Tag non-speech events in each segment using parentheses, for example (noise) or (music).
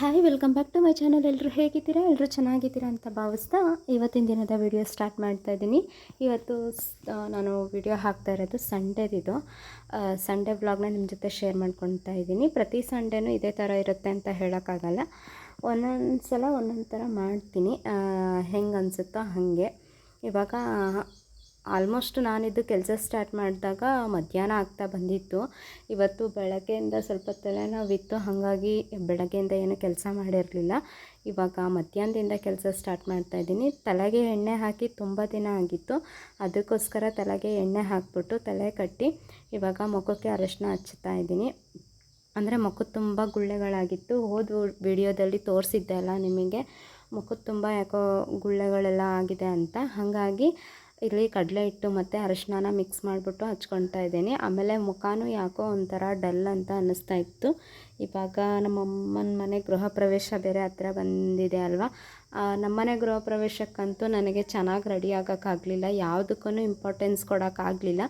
Hi welcome back to my channel ಎಲ್ಲರೂ ಹೇಗಿದ್ದೀರಾ? ಎಲ್ಲರೂ ಚೆನ್ನಾಗಿದ್ದೀರಾ ಅಂತ ಭಾವಿಸ್ತಾ ಇವತ್ತಿನ ದಿನದ ವಿಡಿಯೋ ಸ್ಟಾರ್ಟ್ ಮಾಡ್ತಾ ಇದ್ದೀನಿ. ಇವತ್ತು ನಾನು ವಿಡಿಯೋ ಹಾಕ್ತಾ ಇರೋದು ಸಂಡೇದಿದು ಸಂಡೇ ವ್ಲಾಗ್ನ ನಿಮ್ಮ ಜೊತೆ ಶೇರ್ ಮಾಡ್ಕೊತಾ ಇದ್ದೀನಿ. ಪ್ರತಿ ಸಂಡೇನೂ ಇದೇ ಥರ ಇರುತ್ತೆ ಅಂತ ಹೇಳೋಕ್ಕಾಗಲ್ಲ. ಒಂದೊಂದು ಸಲ ಒಂದೊಂದು ಥರ ಮಾಡ್ತೀನಿ. ಹೆಂಗೆ ಅನಿಸುತ್ತೋ ಹಾಗೆ. ಇವಾಗ ಆಲ್ಮೋಸ್ಟ್ ನಾನಿದ್ದು ಕೆಲಸ ಸ್ಟಾರ್ಟ್ ಮಾಡಿದಾಗ ಮಧ್ಯಾಹ್ನ ಆಗ್ತಾ ಬಂದಿತ್ತು. ಇವತ್ತು ಬೆಳಗ್ಗೆಯಿಂದ ಸ್ವಲ್ಪ ತಲೆನೋವಿತ್ತು, ಹಾಗಾಗಿ ಬೆಳಗ್ಗೆಯಿಂದ ಏನು ಕೆಲಸ ಮಾಡಿರಲಿಲ್ಲ. ಇವಾಗ ಮಧ್ಯಾಹ್ನದಿಂದ ಕೆಲಸ ಸ್ಟಾರ್ಟ್ ಮಾಡ್ತಾ ಇದ್ದೀನಿ. ತಲೆಗೆ ಎಣ್ಣೆ ಹಾಕಿ ತುಂಬ ದಿನ ಆಗಿತ್ತು. ಅದಕ್ಕೋಸ್ಕರ ತಲೆಗೆ ಎಣ್ಣೆ ಹಾಕ್ಬಿಟ್ಟು ತಲೆ ಕಟ್ಟಿ ಇವಾಗ ಮುಖಕ್ಕೆ ಅರಶಿನ ಹಚ್ಚುತ್ತಾ ಇದ್ದೀನಿ. ಅಂದರೆ ಮುಖದ ತುಂಬ ಗುಳ್ಳೆಗಳಾಗಿತ್ತು. ಹೋದ ವಿಡಿಯೋದಲ್ಲಿ ತೋರಿಸಿದ್ದೆ ಅಲ್ಲ ನಿಮಗೆ. ಮುಖದ ತುಂಬ ಯಾಕೋ ಗುಳ್ಳೆಗಳೆಲ್ಲ ಆಗಿದೆ ಅಂತ. ಹಾಗಾಗಿ ಇಲ್ಲಿ ಕಡಲೆ ಹಿಟ್ಟು ಮತ್ತು ಅರಶಿನ ಮಿಕ್ಸ್ ಮಾಡಿಬಿಟ್ಟು ಹಚ್ಕೊಳ್ತಾ ಇದ್ದೀನಿ. ಆಮೇಲೆ ಮುಖನೂ ಯಾಕೋ ಒಂಥರ ಡಲ್ ಅಂತ ಅನ್ನಿಸ್ತಾ ಇತ್ತು. ಇವಾಗ ನಮ್ಮಮ್ಮನ ಮನೆ ಗೃಹ ಪ್ರವೇಶ ಬೇರೆ ಹತ್ರ ಬಂದಿದೆ ಅಲ್ವಾ? ನಮ್ಮನೆ ಗೃಹ ಪ್ರವೇಶಕ್ಕಂತೂ ನನಗೆ ಚೆನ್ನಾಗಿ ರೆಡಿ ಆಗೋಕ್ಕಾಗಲಿಲ್ಲ. ಯಾವುದಕ್ಕೂ ಇಂಪಾರ್ಟೆನ್ಸ್ ಕೊಡೋಕ್ಕಾಗಲಿಲ್ಲ.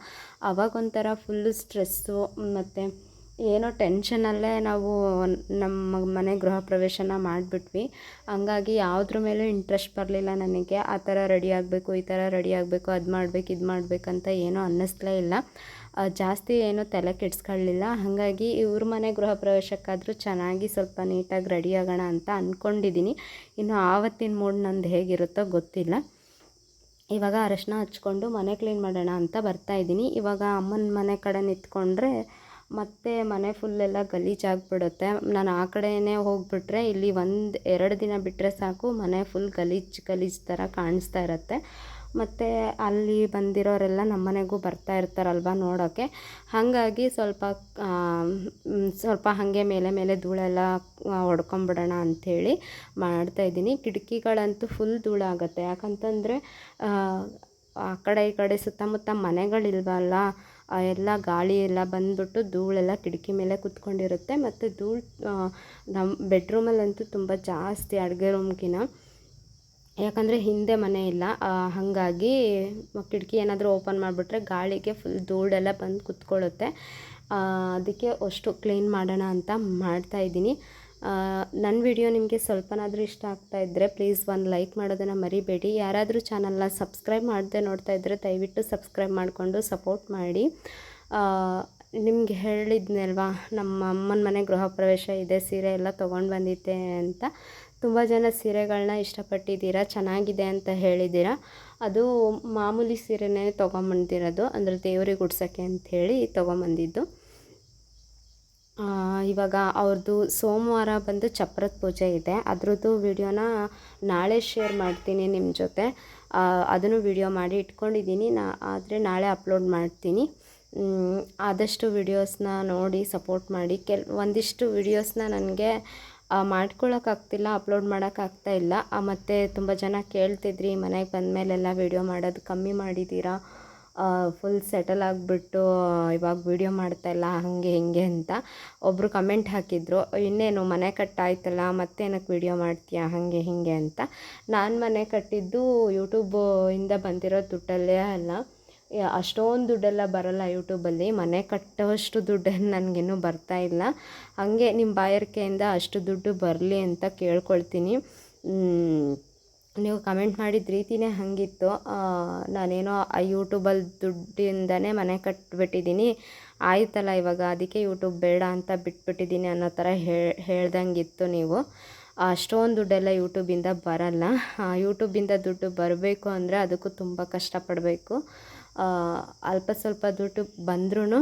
ಅವಾಗೊಂಥರ ಫುಲ್ಲು ಸ್ಟ್ರೆಸ್ಸು ಮತ್ತು ಏನೋ ಟೆನ್ಷನಲ್ಲೇ ನಾವು ನಮ್ಮ ಮನೆ ಗೃಹ ಪ್ರವೇಶನ ಮಾಡಿಬಿಟ್ವಿ. ಹಂಗಾಗಿ ಯಾವುದ್ರ ಮೇಲೂ ಇಂಟ್ರೆಸ್ಟ್ ಬರಲಿಲ್ಲ ನನಗೆ. ಆ ಥರ ರೆಡಿ ಆಗಬೇಕು, ಈ ಥರ ರೆಡಿ ಆಗಬೇಕು, ಅದು ಮಾಡಬೇಕು, ಇದು ಮಾಡಬೇಕಂತ ಏನೂ ಅನ್ನಿಸ್ಲೇ ಇಲ್ಲ. ಜಾಸ್ತಿ ಏನೂ ತಲೆ ಕೆಡ್ಸ್ಕೊಳ್ಳಿಲ್ಲ. ಹಾಗಾಗಿ ಇವ್ರ ಮನೆ ಗೃಹ ಪ್ರವೇಶಕ್ಕಾದರೂ ಚೆನ್ನಾಗಿ ಸ್ವಲ್ಪ ನೀಟಾಗಿ ರೆಡಿ ಆಗೋಣ ಅಂತ ಅಂದ್ಕೊಂಡಿದ್ದೀನಿ ಇನ್ನು ಆವತ್ತಿನ ಮೂಡ್ ನಂದು ಹೇಗಿರುತ್ತೋ ಗೊತ್ತಿಲ್ಲ. ಇವಾಗ ಅರಶಿನ ಹಚ್ಕೊಂಡು ಮನೆ ಕ್ಲೀನ್ ಮಾಡೋಣ ಅಂತ ಬರ್ತಾ ಇದ್ದೀನಿ ಇವಾಗ ಅಮ್ಮನ ಮನೆ ಕಡೆ ನಿಂತ್ಕೊಂಡ್ರೆ ಮತ್ತೆ ಮನೆ ಫುಲ್ಲೆಲ್ಲ ಗಲೀಜಾಗ್ಬಿಡುತ್ತೆ ನಾನು ಆ ಕಡೆನೇ ಹೋಗ್ಬಿಟ್ರೆ ಇಲ್ಲಿ ಒಂದು ಎರಡು ದಿನ ಬಿಟ್ಟರೆ ಸಾಕು, ಮನೆ ಫುಲ್ ಗಲೀಜು ಗಲೀಜು ಥರ ಕಾಣಿಸ್ತಾ ಇರುತ್ತೆ. ಮತ್ತು ಅಲ್ಲಿ ಬಂದಿರೋರೆಲ್ಲ ನಮ್ಮ ಮನೆಗೂ ಬರ್ತಾ ಇರ್ತಾರಲ್ವ ನೋಡೋಕ್ಕೆ ಹಾಗಾಗಿ ಸ್ವಲ್ಪ ಸ್ವಲ್ಪ ಹಾಗೆ ಮೇಲೆ ಮೇಲೆ ಧೂಳೆಲ್ಲ ಹೊಡ್ಕೊಂಬಿಡೋಣ ಅಂಥೇಳಿ ಮಾಡ್ತಾಯಿದ್ದೀನಿ ಕಿಟಕಿಗಳಂತೂ ಫುಲ್ ಧೂಳಾಗುತ್ತೆ. ಯಾಕಂತಂದರೆ ಆ ಕಡೆ ಈ ಕಡೆ ಸುತ್ತಮುತ್ತ ಮನೆಗಳಿಲ್ವಲ್ಲ ಎಲ್ಲ ಗಾಳಿ ಎಲ್ಲ ಬಂದ್ಬಿಟ್ಟು ಧೂಳೆಲ್ಲ ಕಿಟಕಿ ಮೇಲೆ ಕುತ್ಕೊಂಡಿರುತ್ತೆ ಮತ್ತು ಧೂಳು ನಮ್ಮ ಬೆಡ್ರೂಮಲ್ಲಂತೂ ತುಂಬ ಜಾಸ್ತಿ ಅಡುಗೆ ರೂಮ್ಗಿನ. ಯಾಕಂದರೆ ಹಿಂದೆ ಮನೆ ಇಲ್ಲ ಹಾಗಾಗಿ ಕಿಟಕಿ ಏನಾದರೂ ಓಪನ್ ಮಾಡಿಬಿಟ್ರೆ ಗಾಳಿಗೆ ಫುಲ್ ಧೂಳೆಲ್ಲ ಬಂದು ಕುತ್ಕೊಳ್ಳುತ್ತೆ. ಅದಕ್ಕೆ ಅಷ್ಟು ಕ್ಲೀನ್ ಮಾಡೋಣ ಅಂತ ಮಾಡ್ತಾ ಇದ್ದೀನಿ. ನನ್ನ ವಿಡಿಯೋ ನಿಮಗೆ ಸ್ವಲ್ಪನಾದರೂ ಇಷ್ಟ ಆಗ್ತಾ ಇದ್ದರೆ ಪ್ಲೀಸ್ ಒಂದು ಲೈಕ್ ಮಾಡೋದನ್ನು ಮರಿಬೇಡಿ. ಯಾರಾದರೂ ಚಾನಲ್ನ ಸಬ್ಸ್ಕ್ರೈಬ್ ಮಾಡದೆ ನೋಡ್ತಾ ಇದ್ದರೆ ದಯವಿಟ್ಟು ಸಬ್ಸ್ಕ್ರೈಬ್ ಮಾಡಿಕೊಂಡು ಸಪೋರ್ಟ್ ಮಾಡಿ. ನಿಮಗೆ ಹೇಳಿದ್ನಲ್ವಾ, ನಮ್ಮ ಅಮ್ಮನ ಮನೆ ಗೃಹ ಪ್ರವೇಶ ಇದೆ, ಸೀರೆ ಎಲ್ಲ ತೊಗೊಂಡು ಬಂದಿದ್ದೆ ಅಂತ. ತುಂಬ ಜನ ಸೀರೆಗಳನ್ನ ಇಷ್ಟಪಟ್ಟಿದ್ದೀರಾ, ಚೆನ್ನಾಗಿದೆ ಅಂತ ಹೇಳಿದ್ದೀರಾ. ಅದು ಮಾಮೂಲಿ ಸೀರೆನೇ ತೊಗೊಂಬಂದಿರೋದು, ಅಂದರೆ ದೇವ್ರಿಗೆ ಉಡ್ಸೋಕ್ಕೆ ಅಂಥೇಳಿ ತೊಗೊಂಬಂದಿದ್ದು. ಇವಾಗ ಅವ್ರದ್ದು ಸೋಮವಾರ ಬಂದು ಚಪ್ರದ ಪೂಜೆ ಇದೆ. ಅದರದ್ದು ವಿಡಿಯೋನ ನಾಳೆ ಶೇರ್ ಮಾಡ್ತೀನಿ ನಿಮ್ಮ ಜೊತೆ. ಅದನ್ನು ವಿಡಿಯೋ ಮಾಡಿ ಇಟ್ಕೊಂಡಿದ್ದೀನಿ. ನಾ, ಆದರೆ ನಾಳೆ ಅಪ್ಲೋಡ್ ಮಾಡ್ತೀನಿ. ಆದಷ್ಟು ವಿಡಿಯೋಸ್ನ ನೋಡಿ ಸಪೋರ್ಟ್ ಮಾಡಿ. ಕೆಲ್, ಒಂದಿಷ್ಟು ವಿಡಿಯೋಸ್ನ ನನಗೆ ಮಾಡ್ಕೊಳ್ಳೋಕ್ಕಾಗ್ತಿಲ್ಲ ಅಪ್ಲೋಡ್ ಮಾಡೋಕ್ಕಾಗ್ತಾ ಇಲ್ಲ. ಮತ್ತು ತುಂಬ ಜನ ಕೇಳ್ತಿದ್ರಿ, ಮನೆಗೆ ಬಂದಮೇಲೆಲ್ಲ ವಿಡಿಯೋ ಮಾಡೋದು ಕಮ್ಮಿ ಮಾಡಿದ್ದೀರಾ ಫುಲ್ ಸೆಟಲ್ ಆಗಿಬಿಟ್ಟು ಇವಾಗ ವಿಡಿಯೋ ಮಾಡ್ತಾಯಿಲ್ಲ ಹಾಗೆ ಹೀಗೆ ಅಂತ ಒಬ್ಬರು ಕಮೆಂಟ್ ಹಾಕಿದ್ರು. ಇನ್ನೇನು, ಮನೆ ಕಟ್ಟಾಯ್ತಲ್ಲ ಮತ್ತೇನಕ್ಕೆ ವಿಡಿಯೋ ಮಾಡ್ತೀಯಾ, ಹಾಗೆ ಹೀಗೆ ಅಂತ. ನಾನು ಮನೆ ಕಟ್ಟಿದ್ದು ಯೂಟ್ಯೂಬ್ ಇಂದ ಬಂದಿರೋ ದುಡ್ಡಲ್ಲೇ ಅಲ್ಲ. ಅಷ್ಟೊಂದು ದುಡ್ಡೆಲ್ಲ ಬರಲ್ಲ ಯೂಟ್ಯೂಬಲ್ಲಿ ಮನೆ ಕಟ್ಟೋಷ್ಟು ದುಡ್ಡನ್ನು (laughs) ನನಗಿನ್ನೂ ಬರ್ತಾ ಇಲ್ಲ. ಹಾಗೆ ನಿಮ್ಮ ಬಾಯಾರಿಕೆಯಿಂದ ಅಷ್ಟು ದುಡ್ಡು ಬರಲಿ ಅಂತ ಕೇಳ್ಕೊಳ್ತೀನಿ. ನೀವು ಕಮೆಂಟ್ ಮಾಡಿದ ರೀತಿನೇ ಹಾಗಿತ್ತು. ನಾನೇನೋ ಆ ಯೂಟ್ಯೂಬಲ್ಲಿ ದುಡ್ಡಿಂದನೇ ಮನೆ ಕಟ್ಟಿಬಿಟ್ಟಿದ್ದೀನಿ ಆಯ್ತಲ್ಲ ಇವಾಗ, ಅದಕ್ಕೆ ಯೂಟ್ಯೂಬ್ ಬೇಡ ಅಂತ ಬಿಟ್ಬಿಟ್ಟಿದ್ದೀನಿ ಅನ್ನೋ ಥರ ಹೇಳ್ ಹೇಳ್ದಂಗಿತ್ತು ನೀವು. ಅಷ್ಟೊಂದು ದುಡ್ಡೆಲ್ಲ ಯೂಟ್ಯೂಬಿಂದ ಬರಲ್ಲ. ಯೂಟ್ಯೂಬಿಂದ ದುಡ್ಡು ಬರಬೇಕು ಅಂದರೆ ಅದಕ್ಕೂ ತುಂಬ ಕಷ್ಟಪಡಬೇಕು. ಅಲ್ಪ ಸ್ವಲ್ಪ ದುಡ್ಡು ಬಂದ್ರೂ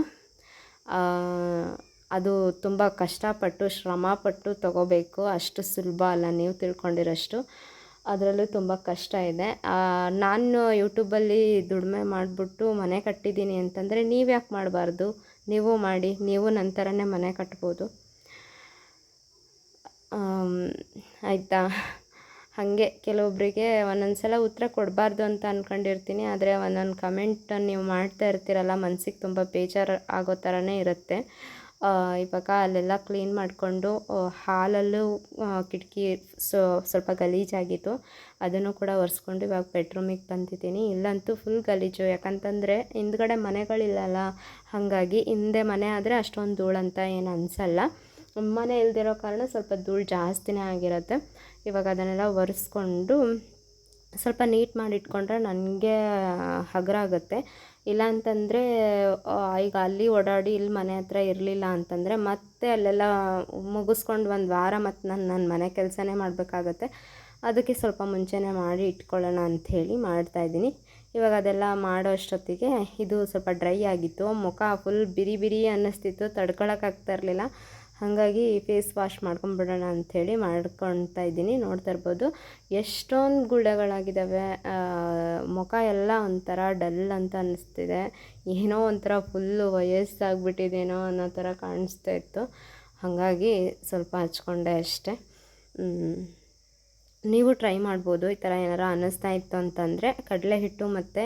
ಅದು ತುಂಬ ಕಷ್ಟಪಟ್ಟು ಶ್ರಮಪಟ್ಟು ತಗೋಬೇಕು. ಅಷ್ಟು ಸುಲಭ ಅಲ್ಲ, ನೀವು ತಿಳ್ಕೊಂಡಿರೋಷ್ಟು. ಅದರಲ್ಲೂ ತುಂಬ ಕಷ್ಟ ಇದೆ. ನಾನು ಯೂಟ್ಯೂಬಲ್ಲಿ ದುಡಿಮೆ ಮಾಡಿಬಿಟ್ಟು ಮನೆ ಕಟ್ಟಿದ್ದೀನಿ ಅಂತಂದರೆ ನೀವು ಯಾಕೆ ಮಾಡಬಾರ್ದು? ನೀವು ಮಾಡಿ, ನೀವು ನನ್ನ ಮನೆ ಕಟ್ಬೋದು. ಆಯಿತಾ? ಹಾಗೆ ಕೆಲವೊಬ್ಬರಿಗೆ ಒಂದೊಂದು ಸಲ ಉತ್ತರ ಕೊಡಬಾರ್ದು ಅಂತ ಅಂದ್ಕೊಂಡಿರ್ತೀನಿ ಆದರೆ ಒಂದೊಂದು ಕಮೆಂಟನ್ನು ನೀವು ಮಾಡ್ತಾ ಇರ್ತೀರಲ್ಲ ಮನಸ್ಸಿಗೆ ತುಂಬ ಬೇಜಾರು ಆಗೋ ಥರನೇ ಇರುತ್ತೆ. ಇವಾಗ ಅಲ್ಲೆಲ್ಲ ಕ್ಲೀನ್ ಮಾಡಿಕೊಂಡು ಹಾಲಲ್ಲೂ ಕಿಟಕಿ ಸೊ, ಸ್ವಲ್ಪ ಗಲೀಜಾಗಿತ್ತು ಅದನ್ನು ಕೂಡ ಒರೆಸ್ಕೊಂಡು ಇವಾಗ ಬೆಡ್ರೂಮಿಗೆ ಬಂದಿದ್ದೀನಿ. ಇಲ್ಲಂತೂ ಫುಲ್ ಗಲೀಜು. ಯಾಕಂತಂದರೆ ಹಿಂದ್ಗಡೆ ಮನೆಗಳಿಲ್ಲಲ್ಲ. ಹಾಗಾಗಿ ಹಿಂದೆ ಮನೆ ಆದರೆ ಅಷ್ಟೊಂದು ಧೂಳಂತ ಏನು ಅನಿಸಲ್ಲ. ಮನೆ ಇಲ್ದಿರೋ ಕಾರಣ ಸ್ವಲ್ಪ ಧೂಳು ಜಾಸ್ತಿನೇ ಆಗಿರುತ್ತೆ. ಇವಾಗ ಅದನ್ನೆಲ್ಲ ಒರೆಸ್ಕೊಂಡು ಸ್ವಲ್ಪ ನೀಟ್ ಮಾಡಿಟ್ಕೊಂಡ್ರೆ ನನಗೆ ಹಗುರ ಆಗುತ್ತೆ. ಇಲ್ಲ ಅಂತಂದರೆ ಈಗ ಅಲ್ಲಿ ಓಡಾಡಿ ಇಲ್ಲಿ ಮನೆ ಹತ್ರ ಇರಲಿಲ್ಲ ಅಂತಂದರೆ ಮತ್ತೆ ಅಲ್ಲೆಲ್ಲ ಮುಗಿಸ್ಕೊಂಡು ಒಂದು ವಾರ ಮತ್ತು ನಾನು ನನ್ನ ಮನೆ ಕೆಲಸನೇ ಮಾಡಬೇಕಾಗತ್ತೆ. ಅದಕ್ಕೆ ಸ್ವಲ್ಪ ಮುಂಚೆನೇ ಮಾಡಿ ಇಟ್ಕೊಳ್ಳೋಣ ಅಂಥೇಳಿ ಮಾಡ್ತಾಯಿದ್ದೀನಿ ಇವಾಗ ಅದೆಲ್ಲ ಮಾಡೋ ಅಷ್ಟೊತ್ತಿಗೆ ಇದು ಸ್ವಲ್ಪ ಡ್ರೈ ಆಗಿತ್ತು. ಮುಖ ಫುಲ್ ಬಿರಿ ಬಿರಿ ಅನ್ನಿಸ್ತಿತ್ತು. ತಡ್ಕೊಳಕ್ಕಾಗ್ತಾ ಇರಲಿಲ್ಲ. ಹಾಗಾಗಿ ಫೇಸ್ ವಾಶ್ ಮಾಡ್ಕೊಂಬಿಡೋಣ ಅಂಥೇಳಿ ಮಾಡ್ಕೊಳ್ತಾ ಇದ್ದೀನಿ. ನೋಡ್ತಾ ಇರ್ಬೋದು ಎಷ್ಟೊಂದು ಗುಳ್ಳೆಗಳಾಗಿದ್ದಾವೆ. ಮುಖ ಎಲ್ಲ ಒಂಥರ ಡಲ್ ಅಂತ ಅನ್ನಿಸ್ತಿದೆ ಏನೋ ಒಂಥರ ಫುಲ್ಲು ವಯಸ್ಸಾಗ್ಬಿಟ್ಟಿದೇನೋ ಅನ್ನೋ ಥರ ಕಾಣಿಸ್ತಾ ಇತ್ತು. ಹಾಗಾಗಿ ಸ್ವಲ್ಪ ಹಚ್ಕೊಂಡೆ ಅಷ್ಟೆ. ನೀವು ಟ್ರೈ ಮಾಡ್ಬೋದು. ಈ ಥರ ಏನಾರು ಅನ್ನಿಸ್ತಾ ಇತ್ತು ಅಂತಂದರೆ ಕಡಲೆ ಹಿಟ್ಟು ಮತ್ತು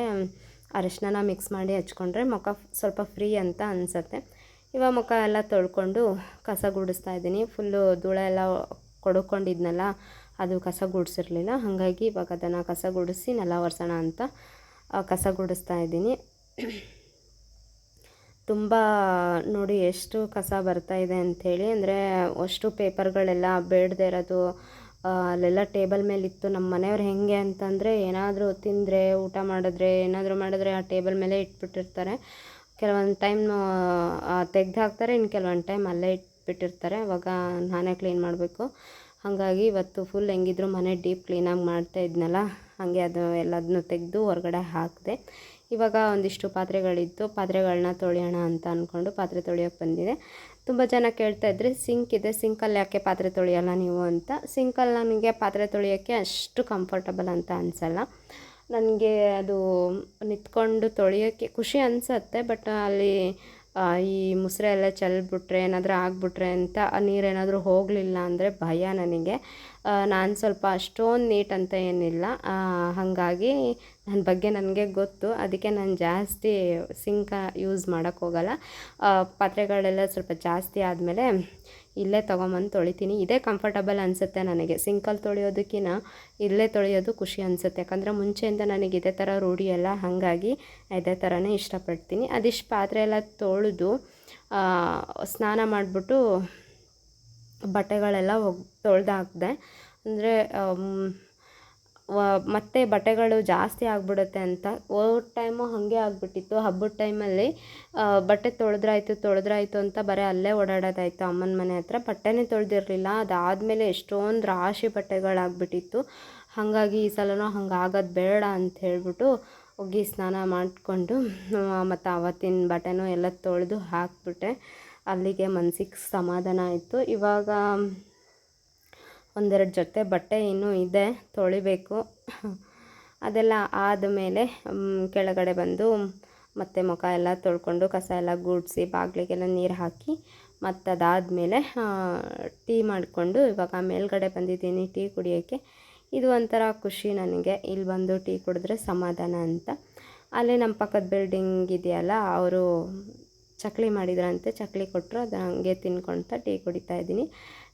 ಅರಿಶಿನ ಮಿಕ್ಸ್ ಮಾಡಿ ಹಚ್ಕೊಂಡ್ರೆ ಮುಖ ಸ್ವಲ್ಪ ಫ್ರೀ ಅಂತ ಅನಿಸುತ್ತೆ. ಇವಾಗ ಮುಖ ಎಲ್ಲ ತೊಳ್ಕೊಂಡು ಕಸ ಗುಡಿಸ್ತಾ ಇದ್ದೀನಿ. ಫುಲ್ಲು ಧೂಳ ಎಲ್ಲ ಕೊಡ್ಕೊಂಡಿದ್ನಲ್ಲ, ಅದು ಕಸ ಗುಡಿಸಿರ್ಲಿಲ್ಲ. ಹಾಗಾಗಿ ಇವಾಗ ಅದನ್ನು ಕಸ ಗುಡಿಸಿ ನೆಲ ಒರೆಸೋಣ ಅಂತ ಕಸ ಗುಡಿಸ್ತಾ ಇದ್ದೀನಿ. ತುಂಬ ನೋಡಿ ಎಷ್ಟು ಕಸ ಬರ್ತಾ ಇದೆ ಅಂಥೇಳಿ, ಅಂದರೆ ಅಷ್ಟು ಪೇಪರ್ಗಳೆಲ್ಲ ಬೇಡದೇ ಇರೋದು ಅಲ್ಲೆಲ್ಲ ಟೇಬಲ್ ಮೇಲೆ ಇತ್ತು. ನಮ್ಮ ಮನೆಯವ್ರು ಹೆಂಗೆ ಅಂತಂದರೆ ಏನಾದರೂ ತಿಂದರೆ, ಊಟ ಮಾಡಿದ್ರೆ, ಏನಾದರೂ ಮಾಡಿದ್ರೆ ಆ ಟೇಬಲ್ ಮೇಲೆ ಇಟ್ಬಿಟ್ಟಿರ್ತಾರೆ. ಕೆಲವೊಂದು ಟೈಮ್ ತೆಗ್ದು ಹಾಕ್ತಾರೆ ಇನ್ನು ಕೆಲವೊಂದು ಟೈಮ್ ಅಲ್ಲೇ ಇಟ್ಬಿಟ್ಟಿರ್ತಾರೆ. ಅವಾಗ ನಾನೇ ಕ್ಲೀನ್ ಮಾಡಬೇಕು. ಹಾಗಾಗಿ ಇವತ್ತು ಫುಲ್ ಹೆಂಗಿದ್ರು ಮನೆ ಡೀಪ್ ಕ್ಲೀನಾಗಿ ಮಾಡ್ತಾ ಇದ್ನಲ್ಲ, ಹಾಗೆ ಅದು ಎಲ್ಲದನ್ನು ತೆಗೆದು ಹೊರಗಡೆ ಹಾಕಿದೆ. ಇವಾಗ ಒಂದಿಷ್ಟು ಪಾತ್ರೆಗಳಿತ್ತು. ಪಾತ್ರೆಗಳನ್ನ ತೊಳೆಯೋಣ ಅಂತ ಅಂದ್ಕೊಂಡು ಪಾತ್ರೆ ತೊಳೆಯೋಕೆ ಬಂದಿದೆ. ತುಂಬ ಜನ ಕೇಳ್ತಾ ಇದ್ರೆ ಸಿಂಕ್ ಇದೆ ಸಿಂಕಲ್ಲಿ ಯಾಕೆ ಪಾತ್ರೆ ತೊಳೆಯೋಲ್ಲ ನೀವು? ಅಂತ. ಸಿಂಕಲ್ಲಿ ನನಗೆ ಪಾತ್ರೆ ತೊಳೆಯೋಕ್ಕೆ ಅಷ್ಟು ಕಂಫರ್ಟಬಲ್ ಅಂತ ಅನಿಸಲ್ಲ. ನನಗೆ ಅದು ನಿಂತ್ಕೊಂಡು ತೊಳೆಯೋಕ್ಕೆ ಖುಷಿ ಅನಿಸತ್ತೆ, ಬಟ್ ಅಲ್ಲಿ ಈ ಮುಸ್ರೆ ಎಲ್ಲ ಚೆಲ್ಬಿಟ್ರೆ, ಏನಾದರೂ ಆಗಿಬಿಟ್ರೆ ಅಂತ ನೀರೇನಾದರೂ ಹೋಗಲಿಲ್ಲ ಅಂದರೆ ಭಯ ನನಗೆ. ನಾನು ಸ್ವಲ್ಪ ಅಷ್ಟೊಂದು ನೀಟ್ ಅಂತ ಏನಿಲ್ಲ. ಹಾಗಾಗಿ ನನ್ನ ಬಗ್ಗೆ ನನಗೆ ಗೊತ್ತು. ಅದಕ್ಕೆ ನಾನು ಜಾಸ್ತಿ ಸಿಂಕ ಯೂಸ್ ಮಾಡೋಕ್ಕೋಗಲ್ಲ ಪಾತ್ರೆಗಳೆಲ್ಲ ಸ್ವಲ್ಪ ಜಾಸ್ತಿ ಆದಮೇಲೆ ಇಲ್ಲೇ ತೊಗೊಂಬಂದು ತೊಳಿತೀನಿ. ಇದೇ ಕಂಫರ್ಟಬಲ್ ಅನಿಸುತ್ತೆ ನನಗೆ. ಸಿಂಕಲ್ಲಿ ತೊಳೆಯೋದಕ್ಕಿಂತ ಇಲ್ಲೇ ತೊಳೆಯೋದು ಖುಷಿ ಅನಿಸುತ್ತೆ. ಯಾಕಂದರೆ ಮುಂಚೆಯಿಂದ ನನಗೆ ಇದೇ ಥರ ರೂಢಿ ಎಲ್ಲ ಹಾಗಾಗಿ ಇದೇ ಥರನೇ ಇಷ್ಟಪಡ್ತೀನಿ. ಅದಿಷ್ಟು ಪಾತ್ರೆ ಎಲ್ಲ ತೊಳೆದು ಸ್ನಾನ ಮಾಡಿಬಿಟ್ಟು ಬಟ್ಟೆಗಳೆಲ್ಲ ಒಗ್ ತೊಳೆದಾಕ್ದೆ ಅಂದರೆ ಮತ್ತೆ ಬಟ್ಟೆಗಳು ಜಾಸ್ತಿ ಆಗಿಬಿಡುತ್ತೆ ಅಂತ ಹೋದ ಟೈಮು ಹಾಗೆ ಆಗಿಬಿಟ್ಟಿತ್ತು. ಹಬ್ಬದ ಟೈಮಲ್ಲಿ ಬಟ್ಟೆ ತೊಳೆದ್ರಾಯ್ತು ತೊಳೆದ್ರಾಯ್ತು ಅಂತ ಬರೀ ಅಲ್ಲೇ ಓಡಾಡೋದಾಯಿತು ಅಮ್ಮನ ಮನೆ ಹತ್ರ. ಬಟ್ಟೆನೇ ತೊಳೆದಿರಲಿಲ್ಲ. ಅದಾದಮೇಲೆ ಎಷ್ಟೊಂದು ರಾಶಿ ಬಟ್ಟೆಗಳಾಗ್ಬಿಟ್ಟಿತ್ತು. ಹಾಗಾಗಿ ಈ ಸಲನೂ ಹಂಗೆ ಆಗೋದು ಬೇಡ ಅಂತ ಹೇಳಿಬಿಟ್ಟು ಹೋಗಿ ಸ್ನಾನ ಮಾಡಿಕೊಂಡು ಮತ್ತು ಆವತ್ತಿನ ಬಟ್ಟೆನೂ ಎಲ್ಲ ತೊಳೆದು ಹಾಕಿಬಿಟ್ಟೆ. ಅಲ್ಲಿಗೆ ಮನ್ಸಿಗೆ ಸಮಾಧಾನ ಆಯಿತು. ಇವಾಗ ಒಂದೆರಡು ಜೊತೆ ಬಟ್ಟೆ ಇನ್ನೂ ಇದೆ, ತೊಳಿಬೇಕು. ಅದೆಲ್ಲ ಆದಮೇಲೆ ಕೆಳಗಡೆ ಬಂದು ಮತ್ತೆ ಮುಖ ಎಲ್ಲ ತೊಳ್ಕೊಂಡು ಕಸ ಎಲ್ಲ ಗುಡಿಸಿ ಬಾಗಿಲಿಗೆಲ್ಲ ನೀರು ಹಾಕಿ ಮತ್ತು ಅದಾದಮೇಲೆ ಟೀ ಮಾಡಿಕೊಂಡು ಇವಾಗ ಮೇಲ್ಗಡೆ ಬಂದಿದ್ದೀನಿ ಟೀ ಕುಡಿಯೋಕ್ಕೆ. ಇದು ಒಂಥರ ಖುಷಿ ನನಗೆ. ಇಲ್ಲಿ ಬಂದು ಟೀ ಕುಡಿದ್ರೆ ಸಮಾಧಾನ ಅಂತ. ಅಲ್ಲೇ ನಮ್ಮ ಪಕ್ಕದ ಬಿಲ್ಡಿಂಗ್ ಇದೆಯಲ್ಲ, ಅವರು ಚಕ್ಲಿ ಮಾಡಿದ್ರಂತೆ, ಚಕ್ಲಿ ಕೊಟ್ಟರು ಅದು ಹಂಗೆ ತಿನ್ಕೊಳ್ತಾ ಟೀ ಕುಡಿತಾ ಇದ್ದೀನಿ.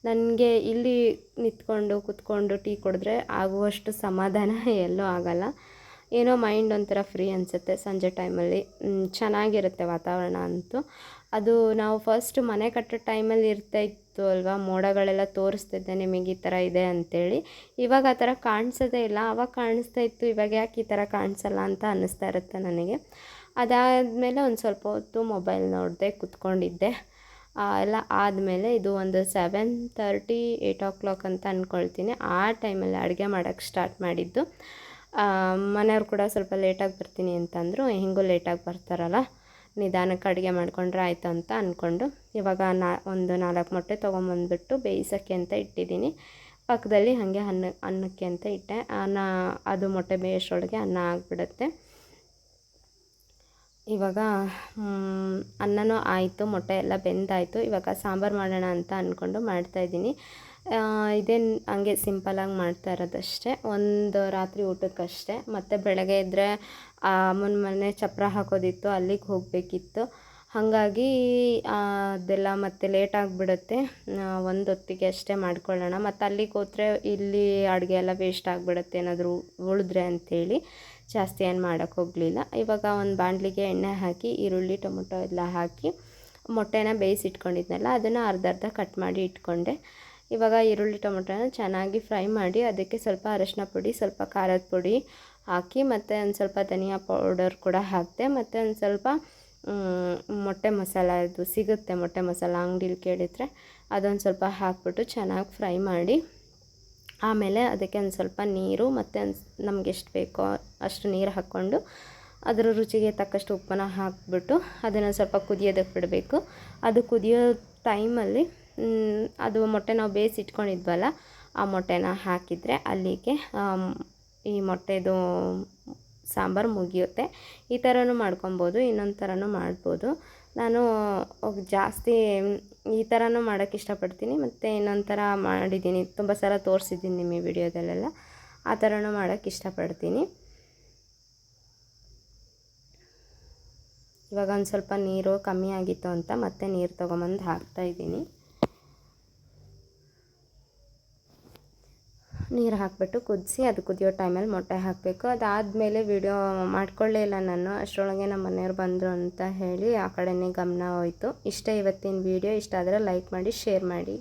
ನನಗೆ ಇಲ್ಲಿ ನಿಂತ್ಕೊಂಡು ಕುತ್ಕೊಂಡು ಟೀ ಕುಡಿದ್ರೆ ಆಗುವಷ್ಟು ಸಮಾಧಾನ (laughs) ಎಲ್ಲೂ ಆಗಲ್ಲ. ಏನೋ ಮೈಂಡ್ ಒಂಥರ ಫ್ರೀ ಅನಿಸುತ್ತೆ ಸಂಜೆ ಟೈಮಲ್ಲಿ ಚೆನ್ನಾಗಿರುತ್ತೆ ವಾತಾವರಣ ಅಂತೂ. ಅದು ನಾವು ಫಸ್ಟ್ ಮನೆ ಕಟ್ಟೋ ಟೈಮಲ್ಲಿ ಇರ್ತಾ ಇತ್ತು ಅಲ್ವಾ? ಮೋಡಗಳೆಲ್ಲ ತೋರಿಸ್ತಿದ್ದೆ ನಿಮಗೆ ಈ ಥರ ಇದೆ ಅಂಥೇಳಿ ಇವಾಗ ಆ ಥರ ಕಾಣಿಸೋದೇ ಇಲ್ಲ. ಅವಾಗ ಕಾಣಿಸ್ತಾ ಇತ್ತು, ಇವಾಗ ಯಾಕೆ ಈ ಥರ ಕಾಣಿಸಲ್ಲ ಅಂತ ಅನ್ನಿಸ್ತಾ ಇರುತ್ತೆ ನನಗೆ. ಅದಾದಮೇಲೆ ಒಂದು ಸ್ವಲ್ಪ ಹೊತ್ತು ಮೊಬೈಲ್ ನೋಡಿದೆ ಕೂತ್ಕೊಂಡಿದ್ದೆ. ಎಲ್ಲ ಆದಮೇಲೆ ಇದು ಒಂದು seven thirty eight o'clock ಅಂತ ಅಂದ್ಕೊಳ್ತೀನಿ ಆ ಟೈಮಲ್ಲಿ ಅಡುಗೆ ಮಾಡೋಕ್ಕೆ ಸ್ಟಾರ್ಟ್ ಮಾಡಿದ್ದು. ಮನೆಯವ್ರು ಕೂಡ ಸ್ವಲ್ಪ ಲೇಟಾಗಿ ಬರ್ತೀನಿ ಅಂತಂದರು. ಹೆಂಗೂ ಲೇಟಾಗಿ ಬರ್ತಾರಲ್ಲ, ನಿಧಾನಕ್ಕೆ ಅಡುಗೆ ಮಾಡಿಕೊಂಡ್ರೆ ಆಯಿತು ಅಂತ ಅಂದ್ಕೊಂಡು ಇವಾಗ ನಾ, ಒಂದು ನಾಲ್ಕು ಮೊಟ್ಟೆ ತೊಗೊಂಬಂದ್ಬಿಟ್ಟು ಬೇಯಿಸೋಕ್ಕೆ ಅಂತ ಇಟ್ಟಿದ್ದೀನಿ. ಪಕ್ಕದಲ್ಲಿ ಹಾಗೆ ಅನ್ನ, ಅನ್ನಕ್ಕೆ ಅಂತ ಇಟ್ಟೆ. ಅನ್ನ, ಅದು ಮೊಟ್ಟೆ ಬೇಯಿಸೋಳಗೆ ಅನ್ನ ಆಗಿಬಿಡುತ್ತೆ. ಇವಾಗ ಅನ್ನನೂ ಆಯಿತು, ಮೊಟ್ಟೆ ಎಲ್ಲ ಬೆಂದಾಯಿತು. ಇವಾಗ ಸಾಂಬಾರು ಮಾಡೋಣ ಅಂತ ಅಂದ್ಕೊಂಡು ಮಾಡ್ತಾಯಿದ್ದೀನಿ ಇದೇನು ಹಂಗೆ ಸಿಂಪಲಾಗಿ ಮಾಡ್ತಾ ಇರೋದಷ್ಟೇ. ಒಂದು ರಾತ್ರಿ ಊಟಕ್ಕಷ್ಟೇ. ಮತ್ತು ಬೆಳಗ್ಗೆ ಇದ್ದರೆ ಅಮ್ಮನ ಮನೆ ಚಪ್ಪರ ಹಾಕೋದಿತ್ತು, ಅಲ್ಲಿಗೆ ಹೋಗಬೇಕಿತ್ತು. ಹಾಗಾಗಿ ಅದೆಲ್ಲ ಮತ್ತೆ ಲೇಟ್ ಆಗಿಬಿಡುತ್ತೆ. ಒಂದು ಹೊತ್ತಿಗೆ ಅಷ್ಟೇ ಮಾಡ್ಕೊಳ್ಳೋಣ. ಮತ್ತು ಅಲ್ಲಿಗೆ ಹೋದರೆ ಇಲ್ಲಿ ಅಡುಗೆ ಎಲ್ಲ ವೇಸ್ಟ್ ಆಗಿಬಿಡುತ್ತೆ. ಏನಾದರೂ ಉಳಿದ್ರೆ ಅಂಥೇಳಿ ಜಾಸ್ತಿ ಏನು ಮಾಡೋಕ್ಕೆ ಹೋಗಲಿಲ್ಲ. ಇವಾಗ ಒಂದು ಬಾಣಲಿಗೆ ಎಣ್ಣೆ ಹಾಕಿ, ಈರುಳ್ಳಿ, ಟೊಮೊಟೊ ಎಲ್ಲ ಹಾಕಿ ಮೊಟ್ಟೆನ ಬೇಯಿಸಿಟ್ಕೊಂಡಿದ್ನಲ್ಲ, ಅದನ್ನು ಅರ್ಧ ಅರ್ಧ ಕಟ್ ಮಾಡಿ ಇಟ್ಕೊಂಡೆ. ಇವಾಗ ಈರುಳ್ಳಿ, ಟೊಮೊಟೊನ ಚೆನ್ನಾಗಿ ಫ್ರೈ ಮಾಡಿ ಅದಕ್ಕೆ ಸ್ವಲ್ಪ ಅರಶಿನ ಪುಡಿ, ಸ್ವಲ್ಪ ಖಾರದ ಪುಡಿ ಹಾಕಿ ಮತ್ತು ಒಂದು ಸ್ವಲ್ಪ ಧನಿಯಾ ಪೌಡರ್ ಕೂಡ ಹಾಕಿದೆ, ಮತ್ತು ಒಂದು ಸ್ವಲ್ಪ ಮೊಟ್ಟೆ ಮಸಾಲ ಸಿಗುತ್ತೆ ಮೊಟ್ಟೆ ಮಸಾಲ ಅಂಗಡೀಲಿ ಕೇಳಿದರೆ, ಅದೊಂದು ಸ್ವಲ್ಪ ಹಾಕ್ಬಿಟ್ಟು ಚೆನ್ನಾಗಿ ಫ್ರೈ ಮಾಡಿ, ಆಮೇಲೆ ಅದಕ್ಕೆ ಒಂದು ಸ್ವಲ್ಪ ನೀರು ಮತ್ತು ನಮ್ಗೆ ಎಷ್ಟು ಬೇಕೋ ಅಷ್ಟು ನೀರು ಹಾಕ್ಕೊಂಡು, ಅದರ ರುಚಿಗೆ ತಕ್ಕಷ್ಟು ಉಪ್ಪನ್ನು ಹಾಕಿಬಿಟ್ಟು ಅದನ್ನು ಸ್ವಲ್ಪ ಕುದಿಯೋದಕ್ಕೆ ಬಿಡಬೇಕು. ಅದು ಕುದಿಯೋ ಟೈಮಲ್ಲಿ ಅದು ಮೊಟ್ಟೆ ನಾವು ಬೇಯಿಸಿ ಇಟ್ಕೊಂಡಿದ್ವಲ್ಲ, ಆ ಮೊಟ್ಟೆನ ಹಾಕಿದರೆ ಅಲ್ಲಿಗೆ ಈ ಮೊಟ್ಟೆದು ಸಾಂಬಾರು ಮುಗಿಯುತ್ತೆ. ಈ ಥರನೂ ಮಾಡ್ಕೊಬೋದು, ಇನ್ನೊಂದು ಥರನೂ ಮಾಡ್ಬೋದು. ನಾನು ಜಾಸ್ತಿ, ಈ ಥರನೂ ಮಾಡೋಕ್ಕೆ ಇಷ್ಟಪಡ್ತೀನಿ. ಮತ್ತು ಇನ್ನೊಂದು ಥರ ಮಾಡಿದ್ದೀನಿ. ತುಂಬ ಸಲ ತೋರಿಸಿದ್ದೀನಿ ನಿಮ್ಮ ವಿಡಿಯೋದಲ್ಲೆಲ್ಲ. ಆ ಥರನೂ ಮಾಡೋಕ್ಕೆ ಇಷ್ಟಪಡ್ತೀನಿ. ಇವಾಗ ಒಂದು ಸ್ವಲ್ಪ ನೀರು ಕಮ್ಮಿ ಆಗಿತ್ತು ಅಂತ ಮತ್ತೆ ನೀರು ತೊಗೊಂಬಂದು ಹಾಕ್ತಾಯಿದ್ದೀನಿ ನೀರು ಹಾಕಿಬಿಟ್ಟು ಕುದಿಸಿ ಅದು ಕುದಿಯೋ ಟೈಮಲ್ಲಿ ಮೊಟ್ಟೆ ಹಾಕಬೇಕು. ಅದಾದಮೇಲೆ ವಿಡಿಯೋ ಮಾಡ್ಕೊಳ್ಳೇ ಇಲ್ಲ ನಾನು. ಅಷ್ಟರೊಳಗೆ ನಮ್ಮ ಮನೆಯವ್ರು ಬಂದರು ಅಂತ ಹೇಳಿ ಆ ಕಡೆನೇ ಗಮನ ಹೋಯಿತು. ಇಷ್ಟೇ ಇವತ್ತಿನ ವಿಡಿಯೋ. ಇಷ್ಟ ಆದರೆ ಲೈಕ್ ಮಾಡಿ, ಶೇರ್ ಮಾಡಿ.